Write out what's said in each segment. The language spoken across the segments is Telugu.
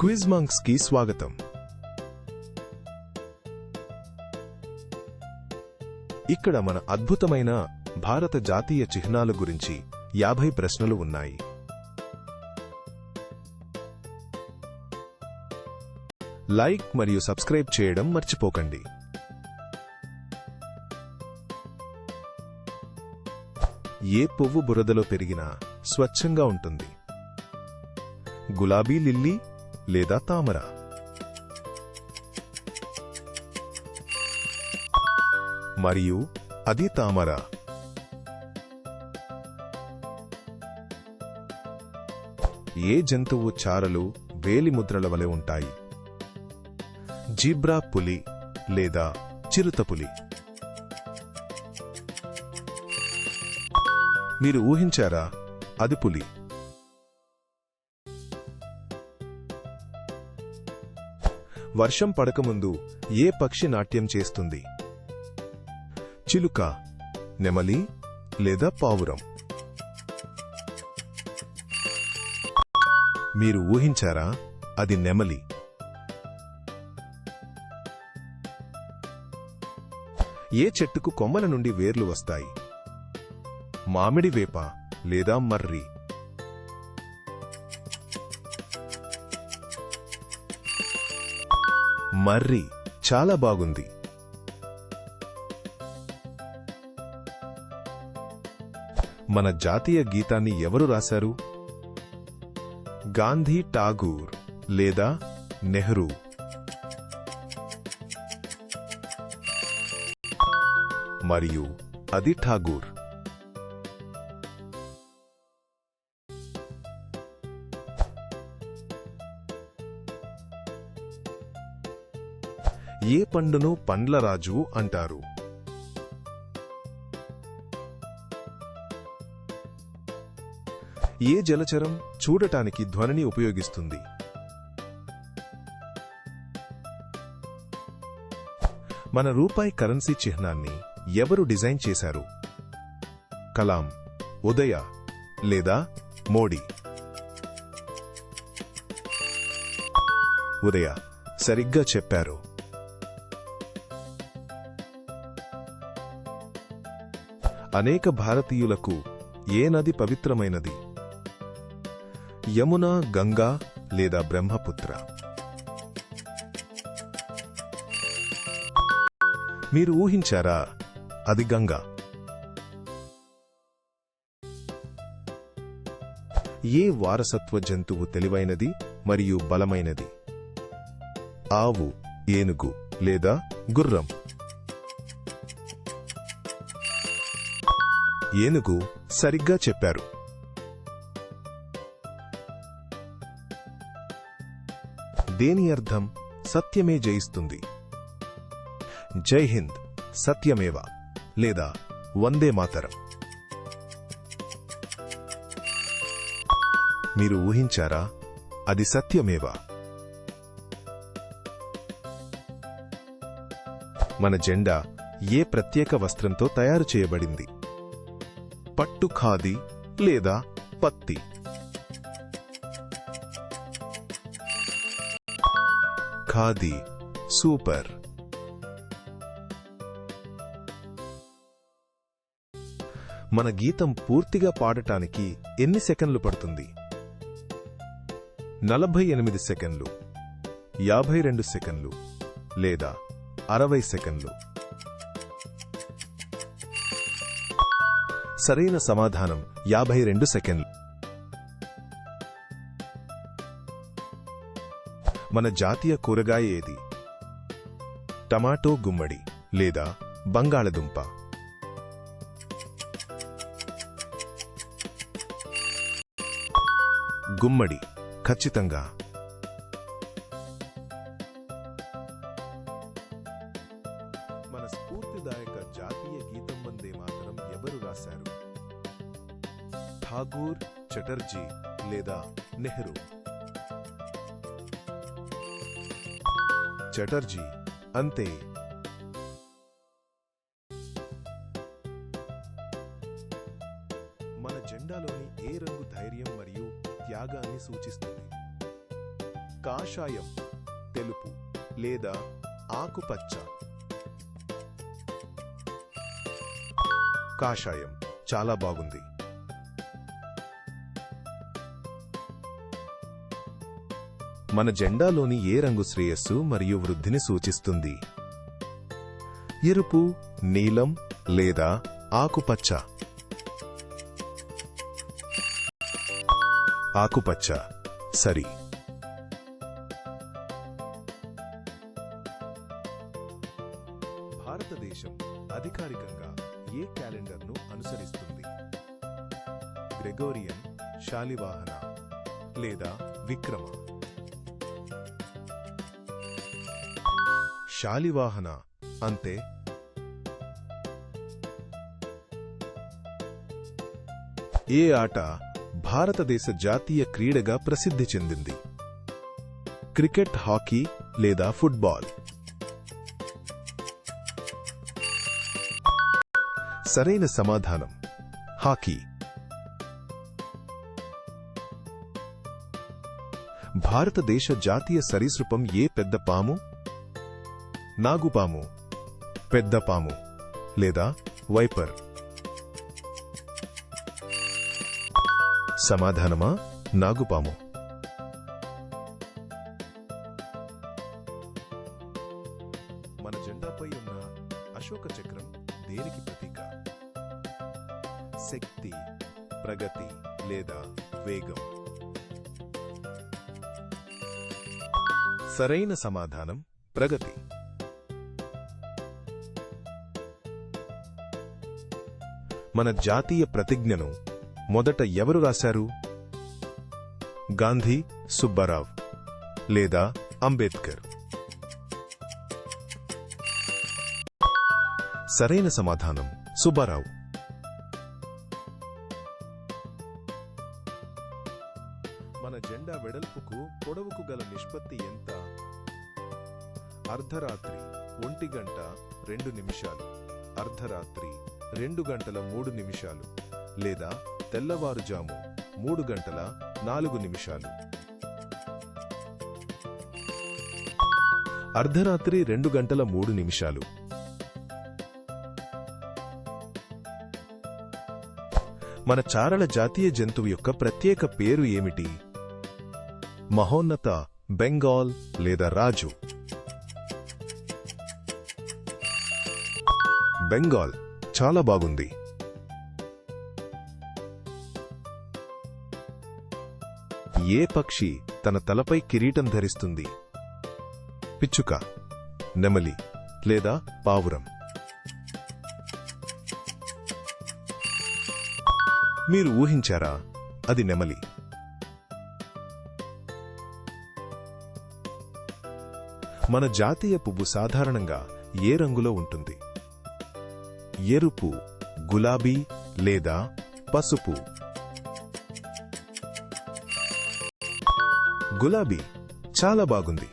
క్విజ్ మంక్స్కి స్వాగతం. ఇక్కడ మన అద్భుతమైన భారత జాతీయ చిహ్నాల గురించి యాభై ప్రశ్నలు ఉన్నాయి. లైక్ మరియు సబ్స్క్రైబ్ చేయడం మర్చిపోకండి. ఏ పువ్వు బురదలో పెరిగినా స్వచ్ఛంగా ఉంటుంది. గులాబీ లిల్లీ లేదా తామర? మరియు అది తామర. ఏ జంతువు చారలు వేలి ముద్రల వలె ఉంటాయి? జీబ్రా పులి లేదా చిరుత పులి? మీరు ఊహించారా? అది పులి. వర్షం పడకముందు ఏ పక్షి నాట్యం చేస్తుంది? చిలుక నెమలి లేదా పావురం? మీరు ఊహించారా అది నెమలి? ఏ చెట్టుకు కొమ్మల నుండి వేర్లు వస్తాయి? మామిడి వేప లేదా మర్రి? మర్రి చాలా బాగుంది. మన జాతీయ గీతాన్ని ఎవరు రాశారు? గాంధీ ఠాగూర్ లేదా నెహ్రూ? మరియు అది ఠాగూర్. ఏ పండును పండ్ల రాజు అంటారు? ఏ జలచరం చూడటానికి ధ్వనిని ఉపయోగిస్తుంది? మన రూపాయి కరెన్సీ చిహ్నాన్ని ఎవరు డిజైన్ చేశారు? కలాం ఉదయ లేదా మోడీ? ఉదయ సరిగ్గా చెప్పారు. అనేక భారతీయులకు ఏ నది పవిత్రమైనది? యమున గంగా లేదా బ్రహ్మపుత్ర? మీరు ఊహించారా? అది గంగా. ఏ వారసత్వ జంతువు తెలివైనది మరియు బలమైనది? ఆవు ఏనుగు లేదా గుర్రం? ఏనుగు సరిగ్గా చెప్పారు. దేని అర్థం? సత్యమే జయిస్తుంది. జై హింద్ సత్యమేవ లేదా వందే మాతరం. మీరు ఊహించారా? అది సత్యమేవా? మన జెండా ఏ ప్రత్యేక వస్త్రంతో తయారు చేయబడింది? పట్టు ఖాదీ లేదా పత్తి. ఖాదీ సూపర్. మన గీతం పూర్తిగా పాడటానికి ఎన్ని సెకండ్లు పడుతుంది? నలభై ఎనిమిది సెకండ్లు యాభై రెండు సెకండ్లు లేదా అరవై సెకండ్లు. సరైన సమాధానం యాభై రెండు సెకండ్లు. మన జాతీయ కూరగాయ ఏది? టమాటో గుమ్మడి లేదా బంగాళదుంప? గుమ్మడి ఖచ్చితంగా ఎవరు రాశారు. ఠాగూర్ చటర్జీ లేదా నెహ్రూ. చటర్జీ అంతే. మన జెండాలోని ఏ రంగు ధైర్యం మరియు త్యాగాన్ని సూచిస్తుంది? కాషాయం తెలుపు లేదా ఆకుపచ్చ. కాషాయం చాలా బాగుంది. మన జెండాలోని ఏ రంగు శ్రేయస్సు మరియు వృద్ధిని సూచిస్తుంది? ఎరుపు నీలం లేదా ఆకుపచ్చ? ఆకుపచ్చ. సరి. భారతదేశం అధికారికంగా ఏ క్యాలెండర్ను అనుసరిస్తుంది? గ్రెగోరియన్ శాలివాహన లేదా విక్రమ? శాలివాహన అంతే ఏ ఆట భారతదేశ జాతీయ క్రీడగా ప్రసిద్ధి చెందింది? క్రికెట్ హాకీ లేదా ఫుట్బాల్? సరైన సమాధానం. హాకీ. భారతదేశ జాతీయ సరీసృపం ఏ పెద్ద పాము? నాగుపాము పెద్ద పాము. లేదా వైపర్. సమాధానమా? నాగుపాము మన జెండాపై ఉన్న అశోక చక్రం దేనికి ప్రతీక? శక్తి ప్రగతి లేదా వేగం? సరైన సమాధానం ప్రగతి. మన జాతీయ ప్రతిజ్ఞను మొదట ఎవరు రాశారు? గాంధీ సుబ్బారావ్ లేదా అంబేద్కర్? సరైన సమాధానం సుబ్బారావు. అర్ధరాత్రి ఒంటి గంట రెండు నిమిషాలు. అర్ధరాత్రి రెండు గంటల మూడు నిమిషాలు. లేదా తెల్లవారుజాము మూడు గంటల నాలుగు నిమిషాలు. అర్ధరాత్రి రెండు గంటల మూడు నిమిషాలు. మన చారల జాతీయ జంతువు యొక్క ప్రత్యేక పేరు ఏమిటి? మహోన్నత బెంగాల్ లేదా రాజు? బెంగాల్ చాలా బాగుంది. ఏ పక్షి తన తలపై కిరీటం ధరిస్తుంది? పిచ్చుక నెమలి లేదా పావురం? మీరు ఊహించారా అది నెమలి? మన జాతీయ పువ్వు సాధారణంగా ఏ రంగులో ఉంటుంది? ఎరుపు గులాబీ లేదా పసుపు. గులాబీ చాలా బాగుంది.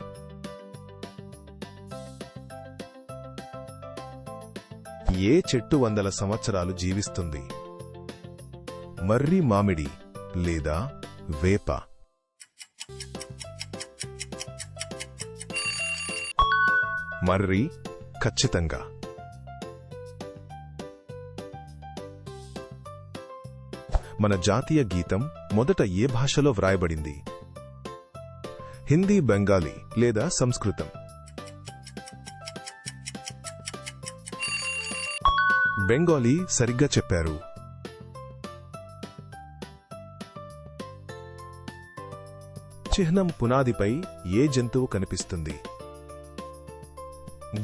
ఏ చెట్టు వందల సంవత్సరాలు జీవిస్తుంది? మర్రి మామిడి లేదా వేప? మర్రి ఖచ్చితంగా. మన జాతీయ గీతం మొదట ఏ భాషలో వ్రాయబడింది? హిందీ బెంగాలీ లేదా సంస్కృతం? బెంగాలీ సరిగ్గా చెప్పారు. చిహ్నం పునాదిపై ఏ జంతువు కనిపిస్తుంది?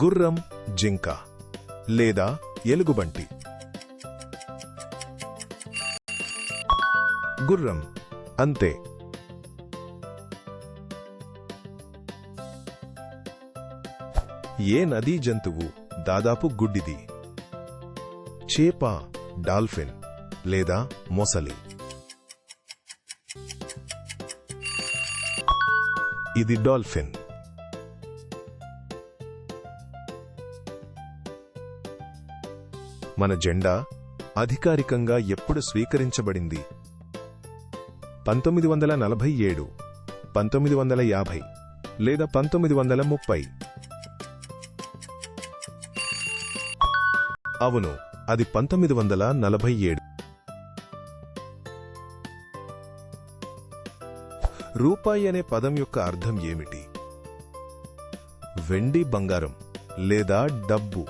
గుర్రం జింక లేదా ఎలుగుబంటి? గుర్రం అంతే. ఏ నదీ జంతువు దాదాపు గుడ్డిది? చేప డాల్ఫిన్ లేదా మొసలి? ఇది డాల్ఫిన్. మన జెండా అధికారికంగా ఎప్పుడు స్వీకరించబడింది? పంతొమ్మిది వందల నలభై ఏడు పంతొమ్మిది వందల యాభై లేదా పంతొమ్మిది వందల ముప్పై. అవును అది పంతొమ్మిది వందల నలభై ఏడు. రూపాయి అనే పదం యొక్క అర్థం ఏమిటి? వెండి బంగారం లేదా డబ్బు.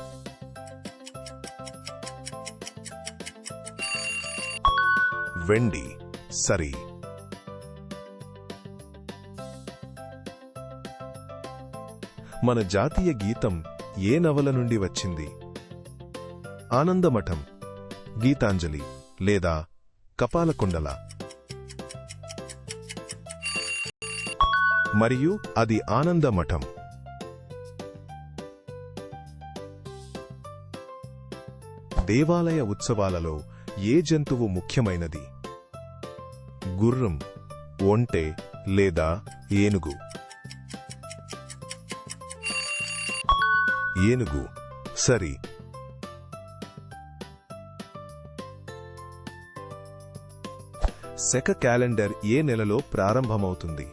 వెండి సరి మన జాతీయ గీతం ఏ నవల నుండి వచ్చింది? ఆనందమఠం గీతాంజలి లేదా కపాలకుండల? మరియు అది ఆనందమఠం. దేవాలయ ఉత్సవాలలో ఏ జంతువు ముఖ్యమైనది? గుర్రం ఒంటె లేదా ఏనుగు? ఏనుగు. సరి. శక క్యాలెండర్ ఏ నెలలో ప్రారంభమవుతుంది?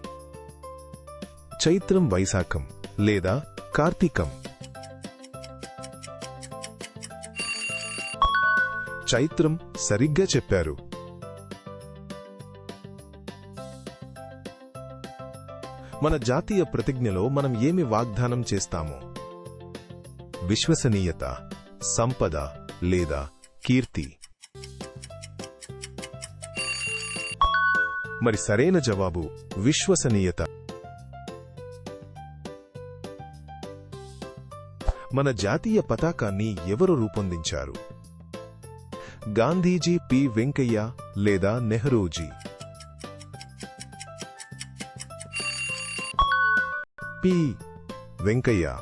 చైత్రం వైశాఖం లేదా కార్తీకం? చైత్రం సరిగ్గా చెప్పారు. మన జాతీయ ప్రతిజ్ఞలో మనం ఏమి వాగ్దానం చేస్తాము? విశ్వసనీయత సంపద లేదా కీర్తి? మరి సరైన జవాబు విశ్వసనీయత. మన జాతీయ పతాకాన్ని ఎవరు రూపొందించారు? గాంధీజీ పి. వెంకయ్య లేదా నెహ్రూజీ? పి. వెంకయ్య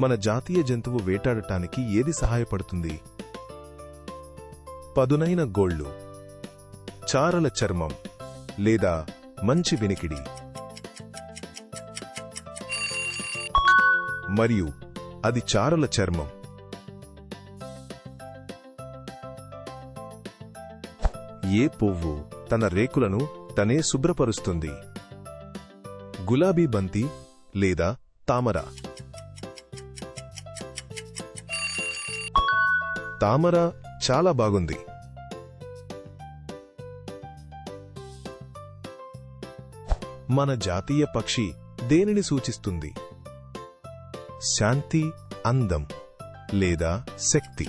మన జాతీయ జంతువు వేటాడటానికి ఏది సహాయపడుతుంది? పదునైన గోళ్ళు చారల చర్మం లేదా మంచి వినికిడి. మరియు అది చారల చర్మం. ఏ పువ్వు తన రేకులను తనే శుభ్రపరుస్తుంది? గులాబీ బంతి లేదా తామర. తామర చాలా బాగుంది. మన జాతీయ పక్షి దేనిని సూచిస్తుంది? శాంతి అందం లేదా శక్తి?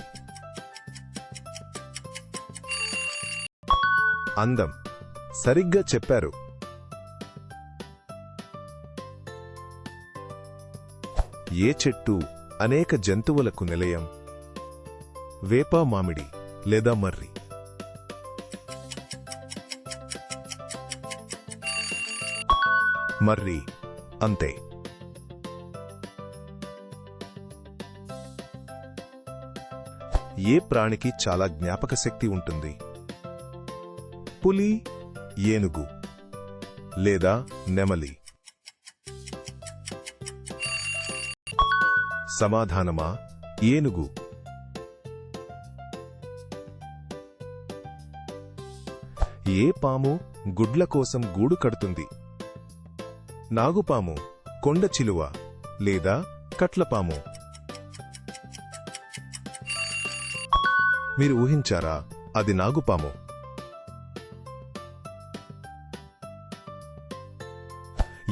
అందం. సరిగ్గా చెప్పారు. ఏ చెట్టు అనేక జంతువులకు నిలయం? వేప మామిడి లేదా మర్రి. మర్రి అంతే. ఏ ప్రాణికి చాలా జ్ఞాపక శక్తి ఉంటుంది? పులి ఏనుగు లేదా నెమలి? సమాధానమా ఏనుగు. ఏ పాము గుడ్ల కోసం గూడు కడుతుంది? నాగుపాము కొండ చిలువ లేదా కట్లపాము మీరు ఊహించారా అది నాగుపాము?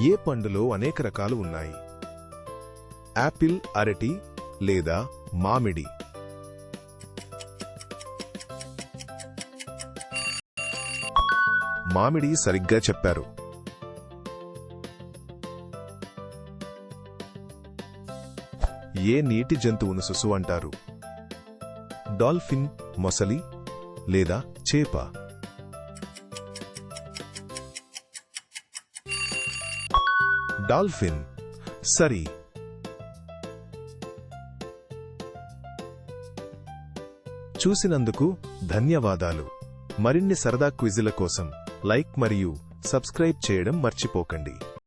ఏ పండులో అనేక రకాలు ఉన్నాయి? యాపిల్ అరటి లేదా మామిడి? మామిడి సరిగ్గా చెప్పారు. ఏ నీటి జంతువును సుసు అంటారు? డాల్ఫిన్ మొసలి లేదా చేప? డాల్ఫిన్ సరి. చూసినందుకు ధన్యవాదాలు. మరిన్ని సరదా క్విజుల కోసం లైక్ మరియు సబ్స్క్రైబ్ చేయడం మర్చిపోకండి.